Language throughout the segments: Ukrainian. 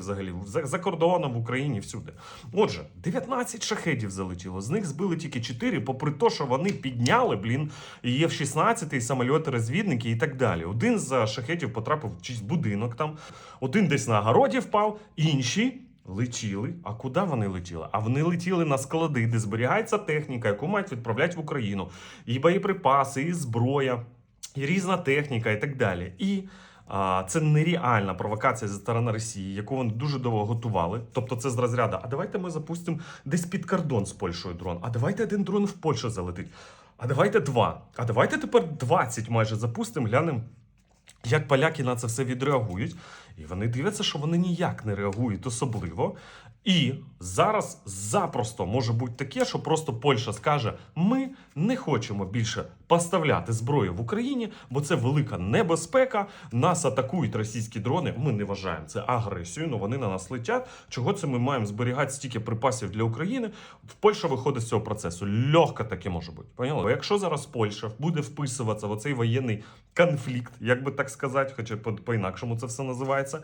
взагалі за, за кордоном в Україні всюди. Отже, 19 шахедів залетіло. З них збили тільки 4, попри те, що вони підняли, блін, є в 16 самольоти розвідники і так далі. Один з шахедів потрапив в чийсь будинок там, один десь на городі впав, інші. Летіли. А куди вони летіли? А вони летіли на склади, де зберігається техніка, яку мають відправляти в Україну. І боєприпаси, і зброя, і різна техніка, і так далі. І це нереальна провокація зі сторони Росії, яку вони дуже довго готували. Тобто, це з розряду. А давайте ми запустимо десь під кордон з Польщею дрон. А давайте один дрон в Польщу залетить. А давайте два. А давайте тепер 20 майже запустимо, глянемо. Як поляки на це все відреагують, і вони дивляться, що вони ніяк не реагують особливо. І зараз запросто може бути таке, що просто Польща скаже: ми не хочемо більше поставляти зброю в Україні, бо це велика небезпека. Нас атакують російські дрони. Ми не вважаємо це агресією, але вони на нас летять. Чого це ми маємо зберігати стільки припасів для України? В Польща виходить з цього процесу. Легко таке може бути. Поняли? Якщо зараз Польща буде вписуватися в оцей воєнний конфлікт, як би так сказати, хоча по- по-інакшому це все називається.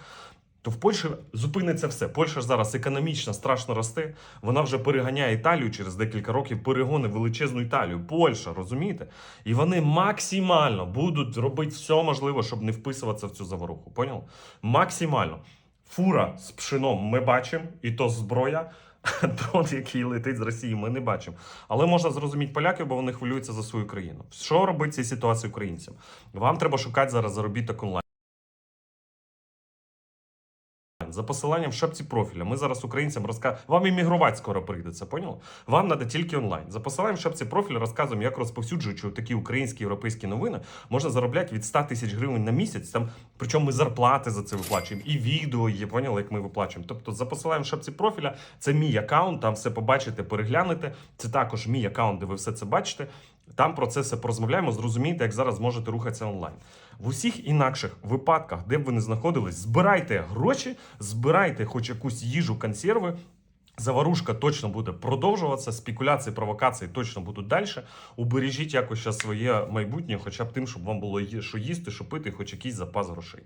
То в Польщі зупиниться все. Польща зараз економічно страшно росте. Вона вже переганяє Італію через декілька років, перегони величезну Італію. Польща, розумієте? І вони максимально будуть робити все можливе, щоб не вписуватися в цю заворуху. Поняв? Максимально. Фура з пшеном ми бачимо, і то зброя. Дрон, який летить з Росії, ми не бачимо. Але можна зрозуміти поляків, бо вони хвилюються за свою країну. Що робити в цій ситуації українцям? Вам треба шукати зараз заробіток онлайн. За посиланням в шапці профіля. Ми зараз українцям розказуємо. Вам іммігрувати скоро прийдеться, поняли? Вам треба тільки онлайн. За посиланням в шапці профіля розказуємо, як розповсюджуючи такі українські європейські новини, можна заробляти від 100 тисяч гривень на місяць. Там причому ми зарплати за це виплачуємо, і відео є, поняли, як ми виплачуємо. Тобто, за посиланням в шапці профіля, це мій аккаунт, там все побачите, переглянете. Це також мій аккаунт, де ви все це бачите. Там про це все порозмовляємо, зрозумієте, як зараз можете рухатися онлайн. В усіх інакших випадках, де б ви не знаходились, збирайте гроші, збирайте хоч якусь їжу, консерви. Заварушка точно буде продовжуватися, спекуляції, провокації точно будуть далі. Убережіть якось своє майбутнє, хоча б тим, щоб вам було що їсти, що пити, хоч якийсь запас грошей.